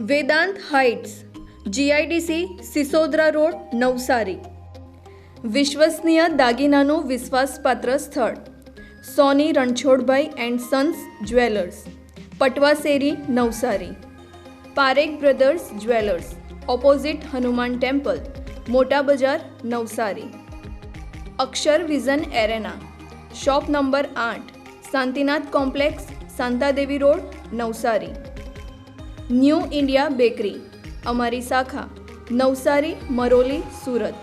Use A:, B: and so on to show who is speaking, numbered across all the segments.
A: Vedant heights, GIDC, Sisodara road, Navsari. વિશ્વસનીય દાગીનાનું વિશ્વાસપાત્ર સ્થળ, Soni Ranchhodbhai and sons jewellers Patvaseri Navsari. Parekh brothers jewellers, opposite Hanuman temple, મોટા બજાર, Navsari. Akshar vision arena, shop number આઠ, Shantinath complex Shantadevi road, Navsari. New India bakery, અમારી શાખા, નવસારી, મરોલી, સુરત.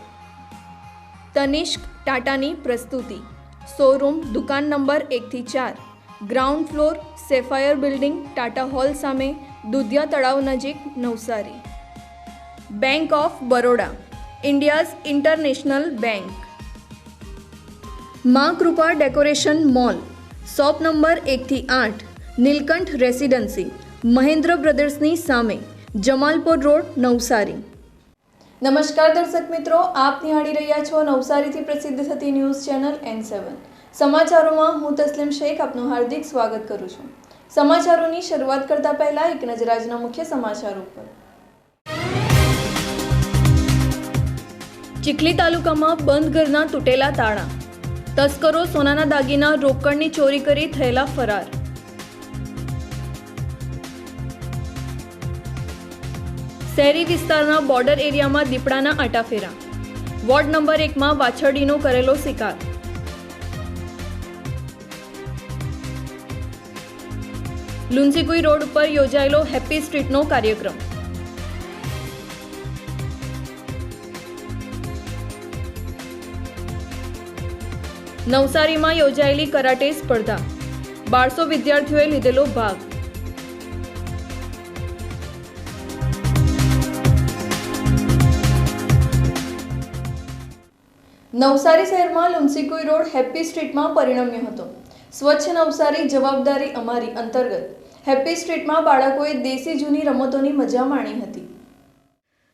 A: તનિષ્ક ટાટાની પ્રસ્તુતિ, શોરૂમ દુકાન નંબર એકથી ચાર, ground floor, sapphire building, Tata hall સામે, દુધિયા તળાવ નજીક, Navsari. Bank of Baroda, India's international bank. માં Krupa decoration mall, shop number એકથી આઠ, નીલકંઠ રેસિડન્સી. મહેન્દ્ર બ્રદર્સની સામે જમાલપોર રોડ નવસારી. નમસ્કાર દર્શક મિત્રો આપ નિહાળી રહ્યા છો નવસારીથી પ્રસિદ્ધ થતી ન્યૂઝ ચેનલ એન સેવન સમાચારોમાં હું તસ્લીમ શેખ આપનું હાર્દિક સ્વાગત કરું છું. સમાચારોની શરૂઆત કરતા પહેલા એક નજર આજના મુખ્ય સમાચારો ઉપર. ચીખલી તાલુકામાં બંધ ઘરના તૂટેલા તાળા તસ્કરો સોનાના દાગીના રોકડની ચોરી કરી થયેલા ફરાર. શહેરી વિસ્તારના બોર્ડર એરિયામાં દીપડાના આટાફેરા. વોર્ડ નંબર એકમાં વાછરડીનો કરેલો શિકાર. લુન્સીકુઈ રોડ ઉપર યોજાયેલો હેપી સ્ટ્રીટનો કાર્યક્રમ. નવસારીમાં યોજાયેલી કરાટે સ્પર્ધા. બારસો વિદ્યાર્થીઓએ લીધેલો ભાગ. નવસારી શહેરમાં લુન્સીકુઈ રોડ હેપી સ્ટ્રીટમાં પરિણમ્યો હતો. સ્વચ્છ નવસારી જવાબદારી અમારી અંતર્ગત. હેપી સ્ટ્રીટમાં બાળકોએ દેશી જૂની રમતોની મજા માણી હતી.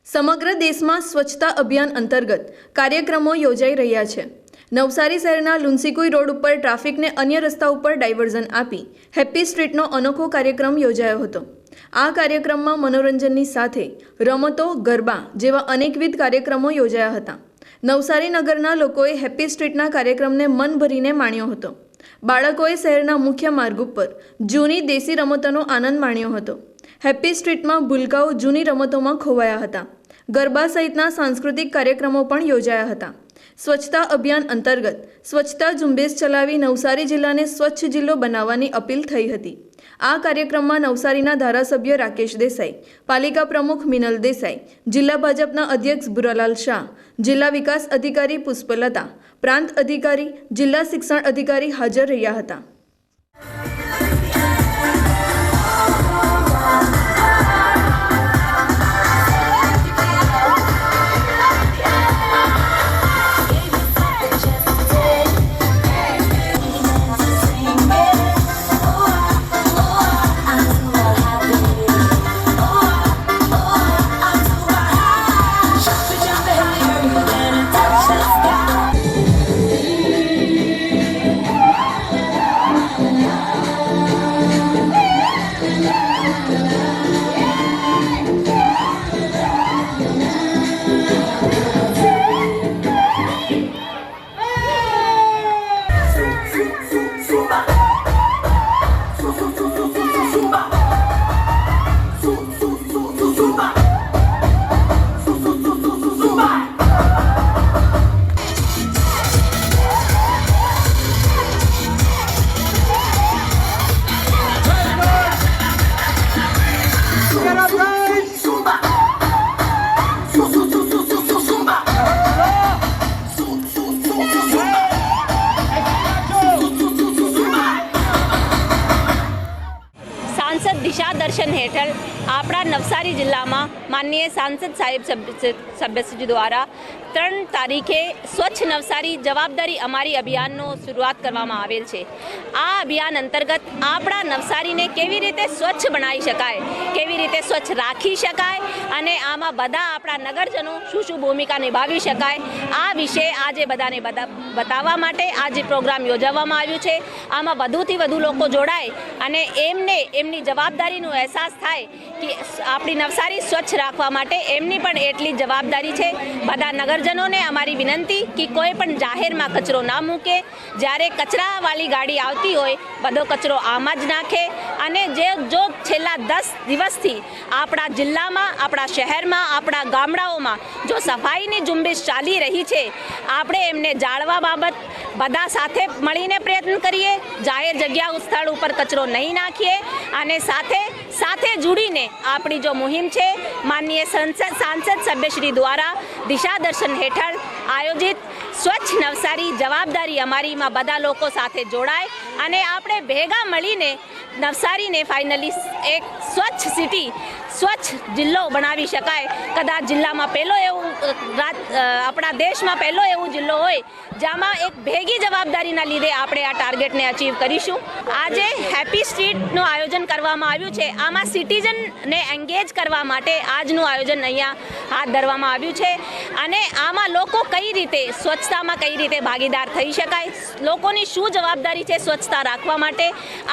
A: સમગ્ર દેશમાં સ્વચ્છતા અભિયાન અંતર્ગત કાર્યક્રમો યોજાઈ રહ્યા છે. નવસારી શહેરના લુન્સીકુઈ રોડ ઉપર ટ્રાફિકને અન્ય રસ્તા ઉપર ડાયવર્ઝન આપી હેપી સ્ટ્રીટનો અનોખો કાર્યક્રમ યોજાયો હતો. આ કાર્યક્રમમાં મનોરંજનની સાથે રમતો, ગરબા જેવા અનેકવિધ કાર્યક્રમો યોજાયા હતા. નવસારી નગરના લોકોએ હેપી સ્ટ્રીટના કાર્યક્રમને મન ભરીને માણ્યો હતો. બાળકોએ શહેરના મુખ્ય માર્ગ ઉપર જૂની દેશી રમતોનો આનંદ માણ્યો હતો. હેપી સ્ટ્રીટમાં ભૂલકાઓ જૂની રમતોમાં ખોવાયા હતા. ગરબા સહિતના સાંસ્કૃતિક કાર્યક્રમો પણ યોજાયા હતા. સ્વચ્છતા અભિયાન અંતર્ગત સ્વચ્છતા ઝુંબેશ ચલાવી નવસારી જિલ્લાને સ્વચ્છ જિલ્લો બનાવવાની અપીલ થઈ હતી. આ કાર્યક્રમમાં નવસારીના ધારાસભ્ય રાકેશ દેસાઈ, પાલિકા પ્રમુખ મિનલ દેસાઈ, જિલ્લા ભાજપના અધ્યક્ષ ભુરાલાલ શાહ, જિલ્લા વિકાસ અધિકારી પુષ્પલતા, પ્રાંત અધિકારી, જિલ્લા શિક્ષણ અધિકારી હાજર રહ્યા હતા.
B: હેઠળ આપણા નવસારી જિલ્લામાં માનનીય સાંસદ સાહેબ સભ્ય- સભ્યશ્રી દ્વારા ત્રણ તારીખે સ્વચ્છ નવસારી જવાબદારી અમારી અભિયાનનો શરૂઆત કરવામાં આવેલ છે. આ અભિયાન અંતર્ગત આપણા નવસારીને કેવી રીતે સ્વચ્છ બનાવી શકાય, કેવી રીતે સ્વચ્છ રાખી શકાય અને આમાં બધા આપણા નગરજનો શું શું ભૂમિકા નિભાવી શકાય, આ વિશે આજે બધાને બતા- બતાવવા માટે આજે પ્રોગ્રામ યોજવામાં આવ્યું છે. આમાં વધુથી વધુ લોકો જોડાય અને એમને, એમની જવાબદારીનો અહેસાસ થાય કે આપણી નવસારી સ્વચ્છ રાખવા માટે એમની પણ એટલી જવાબદારી છે. બધા નગરજનોને અમારી વિનંતી કે કોઈ પણ જાહેરમાં કચરો ના મૂકે. જ્યારે કચરાવાળી ગાડી આવતી હોય, બધો કચરો આમાં જ નાખે અને જે જો છેલ્લા દસ દિવસથી આપણા જિલ્લામાં, આપણા શહેરમાં, આપણા ગામડાઓમાં જો સફાઈની ઝુંબેશ ચાલી રહી છે, આપણે એમને જાળવા બાબત બધા સાથે મળીને પ્રયત્ન કરીએ. જાહેર જગ્યા, સ્થળ ઉપર કચરો નહીં નાખીએ અને સાથે સાથે જોડીને આપણી જો મુહિમ છે, માનનીય સંસદ, સાંસદ સભ્યશ્રી દ્વારા દિશા દર્શન હેઠળ આયોજિત સ્વચ્છ નવસારી જવાબદારી અમારીમાં બધા લોકો સાથે જોડાય અને આપણે ભેગા મળીને નવસારીને ફાઇનલી એક સ્વચ્છ સિટી સ્વચ્છ જિલ્લો બનાવી શકાય. કદાચ જિલ્લામાં પહેલો એવું આપણા દેશમાં પહેલો એવું જિલ્લો હોય, જેમાં એક ભેગી જવાબદારીના લીધે આપણે આ ટાર્ગેટને અચીવ કરીશું. આજે હેપી સ્ટ્રીટનું આયોજન કરવામાં આવ્યું છે. આમાં સિટીઝનને એન્ગેજ કરવા માટે આજનું આયોજન અહીંયા હાથ ધરવામાં આવ્યું છે. અને આમાં લોકો કઈ રીતે, સ્વચ્છતામાં કઈ રીતે ભાગીદાર થઈ શકાય, લોકોની શું જવાબદારી છે સ્વચ્છતા રાખવા માટે,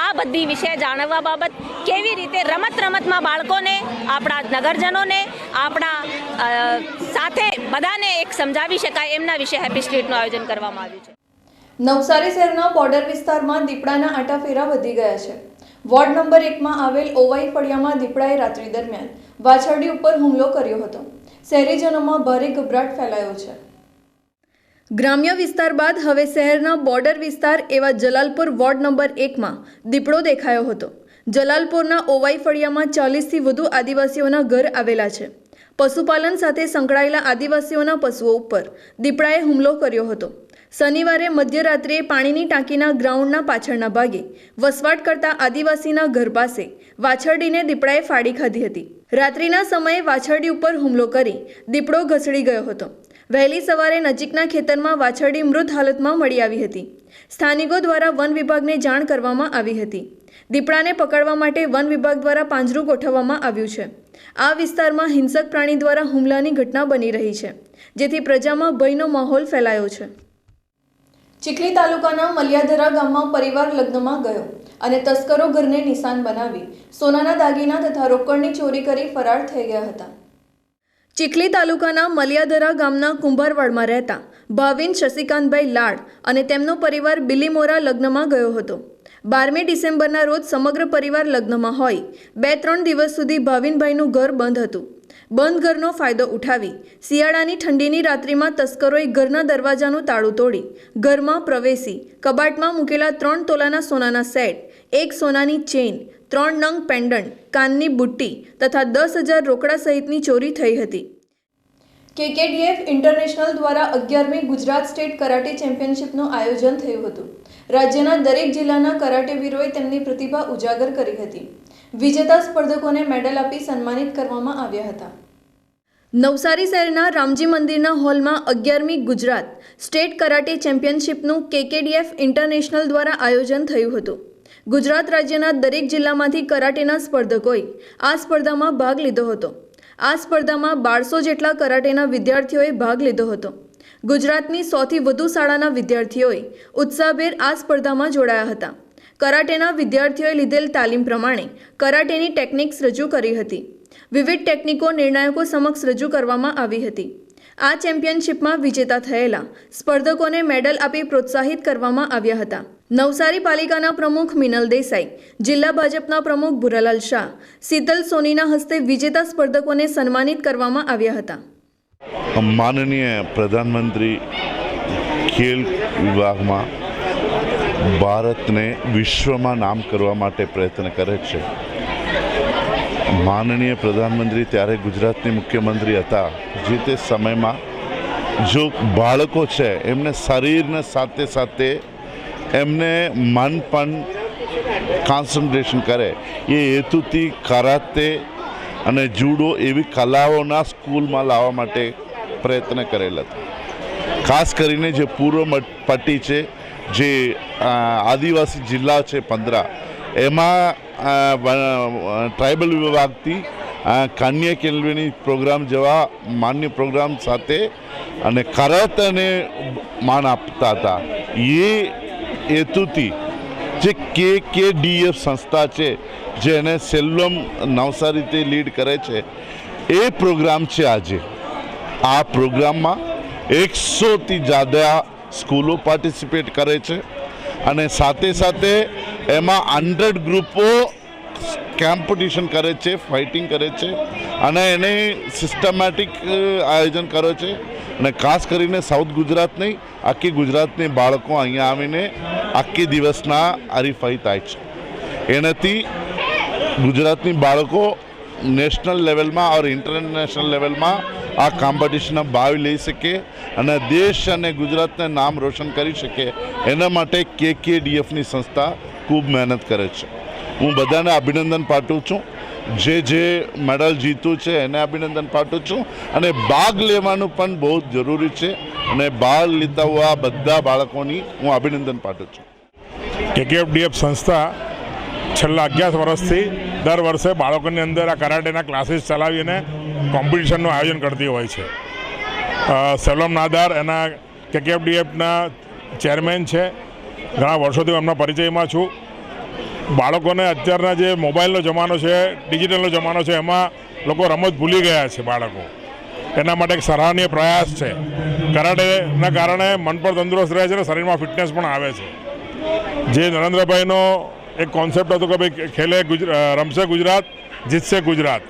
B: આ બધી વિશે જાણવા બાબત, કેવી રીતે રમત રમતમાં બાળકોને આપણા નગરજનોને આપણા સાથે બધાને એક સમજાવી શકાય એમના વિશે હેપી સ્ટ્રીટનું આયોજન કરવામાં આવ્યું છે.
A: નવસારી શહેરના બોર્ડર વિસ્તારમાં દીપડાના આટાફેરા વધી ગયા છે. વોર્ડ નંબર એકમાં આવેલ ઓવાઈ ફળિયામાં દીપડાએ રાત્રિ દરમિયાન વાછરડી ઉપર હુમલો કર્યો હતો. શહેરીજનોમાં ભારે ગભરાટ ફેલાયો છે. ગ્રામ્ય વિસ્તાર બાદ હવે શહેરના બોર્ડર વિસ્તાર એવા જલાલપુર વોર્ડ નંબર એકમાં દીપડો દેખાયો હતો. જલાલપુરના ઓવાઈ ફળિયામાં ચાલીસથી વધુ આદિવાસીઓના ઘર આવેલા છે. પશુપાલન સાથે સંકળાયેલા આદિવાસીઓના પશુઓ ઉપર દીપડાએ હુમલો કર્યો હતો. શનિવારે મધ્યરાત્રિએ પાણીની ટાંકીના ગ્રાઉન્ડના પાછળના ભાગે વસવાટ કરતા આદિવાસીના ઘર પાસે વાછરડીને દીપડાએ ફાડી ખાધી હતી. રાત્રિના સમયે વાછરડી ઉપર હુમલો કરી દીપડો ઘસડી ગયો હતો. વહેલી સવારે નજીકના ખેતરમાં વાછરડી મૃત હાલતમાં મળી આવી હતી. સ્થાનિકો દ્વારા વન વિભાગને જાણ કરવામાં આવી હતી. દીપડાને પકડવા માટે વન વિભાગ દ્વારા પાંજરું ગોઠવવામાં આવ્યું છે. આ વિસ્તારમાં હિંસક પ્રાણી દ્વારા હુમલાની ઘટના બની રહી છે જેથી પ્રજામાં ભયનો માહોલ ફેલાયો છે. ચીખલી તાલુકાના મલિયાધરા ગામમાં પરિવાર લગ્નમાં ગયો અને તસ્કરો ઘરને નિશાન બનાવી સોનાના દાગીના તથા રોકડની ચોરી કરી ફરાર થઈ ગયા હતા. ચીખલી તાલુકાના મલિયાધરા ગામના કુંભારવાડમાં રહેતા ભાવિન શશિકાંતભાઈ લાડ અને તેમનો પરિવાર બિલીમોરા લગ્નમાં ગયો હતો. બારમી ડિસેમ્બરના રોજ સમગ્ર પરિવાર લગ્નમાં હોય. બે ત્રણ દિવસ સુધી ભાવિનભાઈનું ઘર બંધ હતું. બંધ ઘરનો ફાયદો ઉઠાવી શિયાળાની ઠંડીની રાત્રિમાં તસ્કરોએ ઘરના દરવાજાનું તાળું તોડી ઘરમાં પ્રવેશી કબાટમાં મૂકેલા ત્રણ તોલાના સોનાના સેટ, એક સોનાની ચેઇન, ત્રણ નંગ પેન્ડન્ટ કાનની બુટ્ટી તથા દસ હજાર રોકડા સહિતની ચોરી થઈ હતી. કેકેડીએફ ઇન્ટરનેશનલ દ્વારા અગિયારમી ગુજરાત સ્ટેટ કરાટે ચેમ્પિયનશિપનું આયોજન થયું હતું. રાજ્યના દરેક જિલ્લાના કરાટેવીરોએ તેમની પ્રતિભા ઉજાગર કરી હતી. વિજેતા સ્પર્ધકોને મેડલ આપી સન્માનિત કરવામાં આવ્યા હતા. નવસારી શહેરના રામજી મંદિરના હોલમાં અગિયારમી ગુજરાત સ્ટેટ કરાટે ચેમ્પિયનશિપનું કેકેડીએફ ઇન્ટરનેશનલ દ્વારા આયોજન થયું હતું. ગુજરાત રાજ્યના દરેક જિલ્લામાંથી કરાટેના સ્પર્ધકોએ આ સ્પર્ધામાં ભાગ લીધો હતો. આ સ્પર્ધામાં બારસો જેટલા કરાટેના વિદ્યાર્થીઓએ ભાગ લીધો હતો. ગુજરાતની સૌથી વધુ શાળાના વિદ્યાર્થીઓએ ઉત્સાહભેર આ સ્પર્ધામાં જોડાયા હતા. કરાટેના વિદ્યાર્થીઓએ લીધેલ તાલીમ પ્રમાણે કરાટેની ટેકનિક્સ રજૂ કરી હતી. વિવિધ ટેકનિકો નિર્ણાયકો સમક્ષ રજૂ કરવામાં આવી હતી. આ ચેમ્પિયનશિપમાં વિજેતા થયેલા સ્પર્ધકોને મેડલ આપી પ્રોત્સાહિત કરવામાં આવ્યા હતા. નવસારી પાલિકાના પ્રમુખ મિનલ દેસાઈ, જિલ્લા ભાજપના પ્રમુખ ભુરાલાલ શાહ, શીતલ સોનીના હસ્તે વિજેતા સ્પર્ધકોને સન્માનિત કરવામાં આવ્યા હતા.
C: માનનીય પ્રધાનમંત્રી ખેલ વિભાગમાં ભારતને વિશ્વમાં નામ કરવા માટે પ્રયત્ન કરે છે. માનનીય પ્રધાનમંત્રી ત્યારે ગુજરાતની મુખ્યમંત્રી હતા. જે તે સમયમાં જો બાળકો છે, એમને શરીરને સાથે સાથે એમને મન પણ કોન્સન્ટ્રેશન કરે. એ હેતુથી કરાતે અને જુડો એવી કલાઓના સ્કૂલમાં લાવવા માટે પ્રયત્ન કરેલ હતો. ખાસ કરીને જે પૂર્વ પટ્ટી છે, જે આદિવાસી જિલ્લા છે પંદરા, એમાં ટ્રાઇબલ વિભાગથી કાન્ય કન્યા કેળવણી પ્રોગ્રામ જેવા માન્ય પ્રોગ્રામ સાથે અને કરાતને માન આપતા હતા. એ હેતુથી જે કે કે ડીએફ સંસ્થા છે, જેને સેલ્વમ નવસારીથી લીડ કરે છે, એ પ્રોગ્રામ છે આજે. આ પ્રોગ્રામમાં એકસોથી જ્યાદા સ્કૂલો પાર્ટિસિપેટ કરે છે અને સાથે સાથે એમાં હંડ્રેડ ગ્રુપો કોમ્પિટિશન કરે છે, ફાઇટિંગ કરે છે અને એને સિસ્ટમેટિક આયોજન કરે છે. અને ખાસ કરીને સાઉથ ગુજરાત નહીં, આખી ગુજરાતની બાળકો અહીંયા આવીને આખી દિવસના હરીફાઈ થાય છે. એનાથી ગુજરાતની બાળકો નેશનલ લેવલમાં ઓર ઇન્ટરનેશનલ લેવલમાં આ કોમ્પિટિશનમાં ભાગ લઈ શકે અને દેશ અને ગુજરાતને નામ રોશન કરી શકે, એના માટે કે કે ડીએફની સંસ્થા ખૂબ મહેનત કરે છે. હું બધાને અભિનંદન પાઠવું છું. જે જે મેડલ જીતું છે એને અભિનંદન પાઠવું છું. અને ભાગ લેવાનું પણ બહુ જરૂરી છે. અને ભાગ લેતા હોવા બધા બાળકોની હું અભિનંદન પાઠવું છું.
D: કેકેએફડીએફ સંસ્થા છેલ્લા અગિયાર વર્ષથી દર વર્ષે બાળકોની અંદર આ કરાટેના ક્લાસીસ ચલાવીને કોમ્પિટિશનનું આયોજન કરતી હોય છે. અ, નાદાર એના કેકેએફડીએફના ચેરમેન છે. ઘણા વર્ષોથી હું એમના પરિચયમાં છું. બાળકોને અત્યારના જે મોબાઈલનો જમાનો છે, ડિજિટલનો જમાનો છે, એમાં લોકો રમત ભૂલી ગયા છે બાળકો. એના માટે એક સરાહનીય પ્રયાસ છે. કરાટેના કારણે મન પણ તંદુરસ્ત રહે છે અને શરીરમાં ફિટનેસ પણ આવે છે. જે નરેન્દ્રભાઈનો એક કોન્સેપ્ટ હતો કે ભાઈ ખેલે રમશે ગુજરાત, જીતશે ગુજરાત.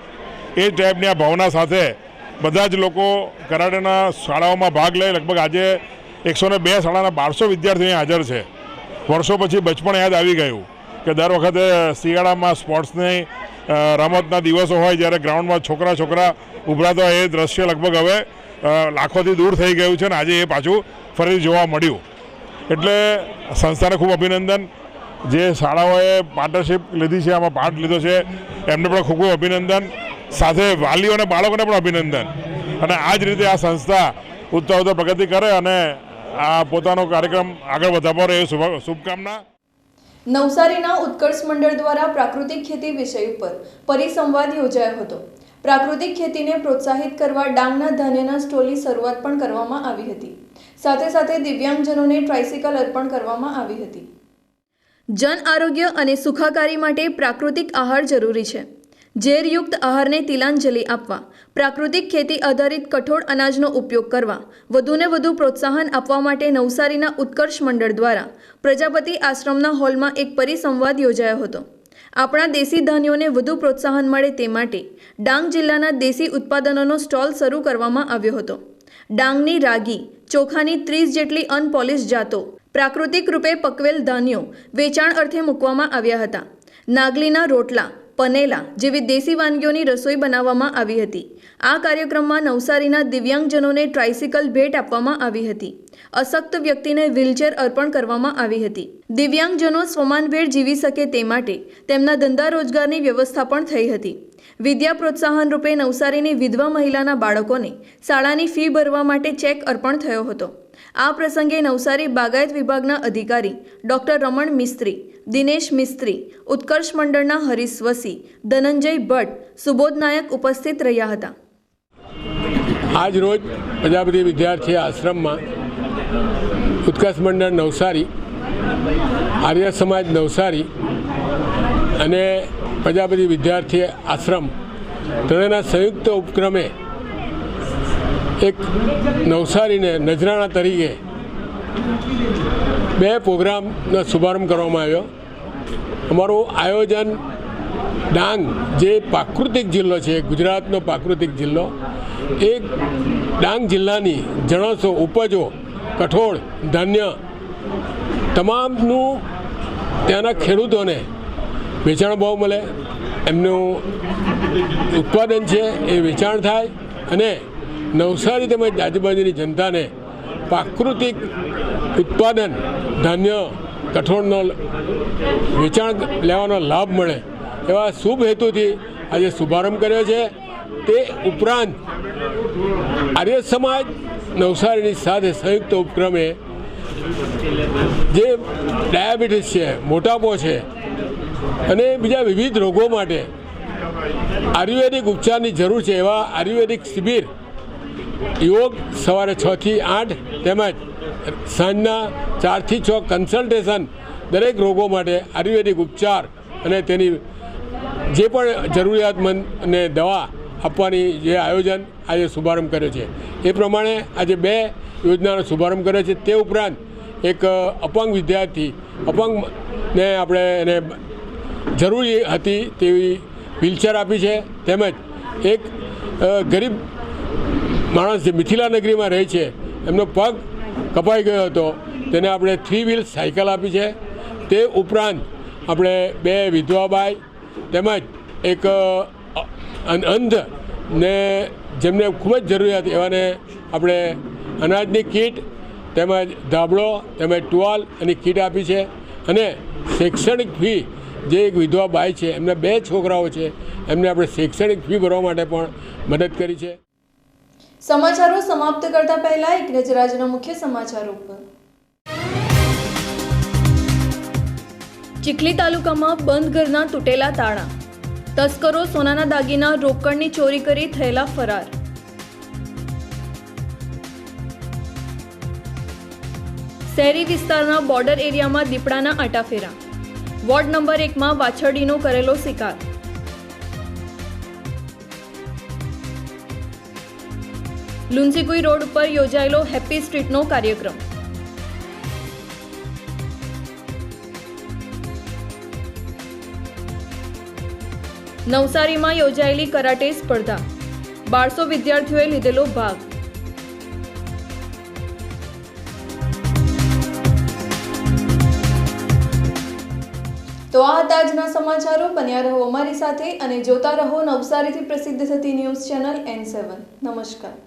D: એ ટાઈપની આ ભાવના સાથે બધા જ લોકો કરાટેના શાળાઓમાં ભાગ લઈ લગભગ આજે એકસો ને બે શાળાના બારસો વિદ્યાર્થીઓ હાજર છે. વર્ષો પછી બચપણ યાદ આવી ગયું. કે દર વખતે શિયાળામાં સ્પોર્ટ્સની રમતના દિવસો હોય જ્યારે ગ્રાઉન્ડમાં છોકરા છોકરા ઉભરાતા એ દ્રશ્ય લગભગ હવે લાખોથી દૂર થઈ ગયું છે અને આજે એ પાછું ફરી જોવા મળ્યું. એટલે સંસ્થાને ખૂબ અભિનંદન. જે શાળાઓએ પાર્ટનરશિપ લીધી છે, આમાં પાર્ટ લીધો છે, એમને પણ ખૂબ ખૂબ અભિનંદન. સાથે વાલીઓ અને બાળકોને પણ અભિનંદન. અને આ જ રીતે આ સંસ્થા ઉત્તર ઉત્તર પ્રગતિ કરે અને આ પોતાનો કાર્યક્રમ આગળ વધારવા એ શુભ, શુભકામના
A: નવસારીના ઉત્કર્ષ મંડળ દ્વારા પ્રાકૃતિક ખેતી વિષય ઉપર પરિસંવાદ યોજાયો હતો. પ્રાકૃતિક ખેતીને પ્રોત્સાહિત કરવા ડાંગના ધાન્યના સ્ટોલની શરૂઆત પણ કરવામાં આવી હતી. સાથે સાથે દિવ્યાંગજનોને ટ્રાઇસિકલ અર્પણ કરવામાં આવી હતી. જન આરોગ્ય અને સુખાકારી માટે પ્રાકૃતિક આહાર જરૂરી છે. ઝેરયુક્ત આહારને તિલાંજલિ આપવા, પ્રાકૃતિક ખેતી આધારિત કઠોળ અનાજનો ઉપયોગ કરવા, વધુને વધુ પ્રોત્સાહન આપવા માટે નવસારીના ઉત્કર્ષ મંડળ દ્વારા પ્રજાપતિ આશ્રમના હોલમાં એક પરિસંવાદ યોજાયો હતો. આપણા દેશી ધાન્યોને વધુ પ્રોત્સાહન મળે તે માટે ડાંગ જિલ્લાના દેશી ઉત્પાદનોનો સ્ટોલ શરૂ કરવામાં આવ્યો હતો. ડાંગની રાગી, ચોખાની ત્રીસ જેટલી અનપોલિશ જાતો, પ્રાકૃતિક રૂપે પકવેલ ધાન્યો વેચાણ અર્થે મૂકવામાં આવ્યા હતા. નાગલીના રોટલા પનેલા જેવી દેશી વાનગીઓની રસોઈ બનાવવામાં આવી હતી. આ કાર્યક્રમમાં નવસારીના દિવ્યાંગજનોને ટ્રાઇસિકલ ભેટ આપવામાં આવી હતી. અશક્ત વ્યક્તિને વ્હીલચેર અર્પણ કરવામાં આવી હતી. દિવ્યાંગજનો સ્વમાનભેર જીવી શકે તે માટે તેમના ધંધા રોજગારની વ્યવસ્થા પણ થઈ હતી. વિદ્યા પ્રોત્સાહન રૂપે નવસારીની વિધવા મહિલાના બાળકોને શાળાની ફી ભરવા માટે ચેક અર્પણ થયો હતો. આ પ્રસંગે નવસારી બાગાયત વિભાગના અધિકારી ડોક્ટર રમણ મિસ્ત્રી, દિનેશ મિસ્ત્રી, ઉત્કર્ષ મંડળના હરીશ વસી, ધનંજય ભટ્ટ, સુબોધ નાયક ઉપસ્થિત રહ્યા હતા.
E: આજ રોજ પ્રજાપતિ વિદ્યાર્થી આશ્રમમાં ઉત્કર્ષ મંડળ નવસારી, આર્ય સમાજ નવસારી અને પ્રજાપતિ વિદ્યાર્થી આશ્રમ ત્રણેયના સંયુક્ત ઉપક્રમે એક નવસારીને નજરાણા તરીકે બે પ્રોગ્રામનો શુભારંભ કરવામાં આવ્યો. અમારું આયોજન ડાંગ જે પ્રાકૃતિક જિલ્લો છે, ગુજરાતનો પ્રાકૃતિક જિલ્લો, એ ડાંગ જિલ્લાની જણસો ઉપજો કઠોળ ધાન્ય તમામનું ત્યાંના ખેડૂતોને વેચાણ ભાવ મળે, એમનું ઉત્પાદન છે એ વેચાણ થાય અને નવસારી તેમજ આજુબાજુની જનતાને પ્રાકૃતિક ઉત્પાદન, ધાન્ય કઠોળનો વેચાણ લેવાનો લાભ મળે એવા શુભ હેતુથી આજે શુભારંભ કર્યો છે. તે ઉપરાંત આર્ય સમાજ નવસારીની સાથે સંયુક્ત ઉપક્રમે જે ડાયાબિટીસ છે, મોટાપો છે અને બીજા વિવિધ રોગો માટે આયુર્વેદિક ઉપચારની જરૂર છે એવા આયુર્વેદિક શિબિર યોગ સવારે છ થી આઠ તેમજ સાંજના ચારથી છ કન્સલ્ટેશન દરેક રોગો માટે આયુર્વેદિક ઉપચાર અને તેની જે પણ જરૂરિયાતમંદને દવા આપવાની જે આયોજન આજે શુભારંભ કર્યો છે. એ પ્રમાણે આજે બે યોજનાનો શુભારંભ કર્યો છે. તે ઉપરાંત એક અપંગ વિદ્યાર્થી અપંગને આપણે એને જરૂરી હતી તેવી વ્હીલચેર આપી છે. તેમજ એક ગરીબ માણસ જે મિથિલા નગરીમાં રહે છે, એમનો પગ કપાઈ ગયો હતો. તેને આપણે થ્રી વ્હીલ સાયકલ આપી છે. તે ઉપરાંત આપણે બે વિધવાબાઈ તેમજ એક અંધ ને જેમને ખૂબ જ જરૂરિયાત એવાને આપણે અનાજની કીટ તેમજ ધાબળો તેમજ ટુવાલ અને કીટ આપી છે. અને શૈક્ષણિક ફી જે એક વિધવા બાઈ છે, એમના બે છોકરાઓ છે, એમને આપણે શૈક્ષણિક ફી ભરવા માટે પણ મદદ કરી છે.
A: સમાચારો સમાપ્ત કરતા પહેલા એક નજર આજના મુખ્ય સમાચારો પર ચીખલી તાલુકામાં બંધ ઘરના તૂટેલા તાળા તસ્કરો સોનાના દાગીના રોકડની ચોરી કરી થયેલા ફરાર. શહેરી વિસ્તારના બોર્ડર એરિયામાં દીપડાના આટાફેરા. વોર્ડ નંબર એકમાં વાછરડીનો કરેલો શિકાર. લુન્સીકુઈ રોડ ઉપર યોજાયેલો હેપી સ્ટ્રીટનો કાર્યક્રમ. નવસારીમાં યોજાયેલી કરાટે સ્પર્ધા. બારસો વિદ્યાર્થીઓએ લીધેલો ભાગ. તો આ હતા આજના સમાચારો. બન્યા રહો અમારી સાથે અને જોતા રહો નવસારીથી પ્રસિદ્ધ થતી ન્યૂઝ ચેનલ એન સેવન. નમસ્કાર.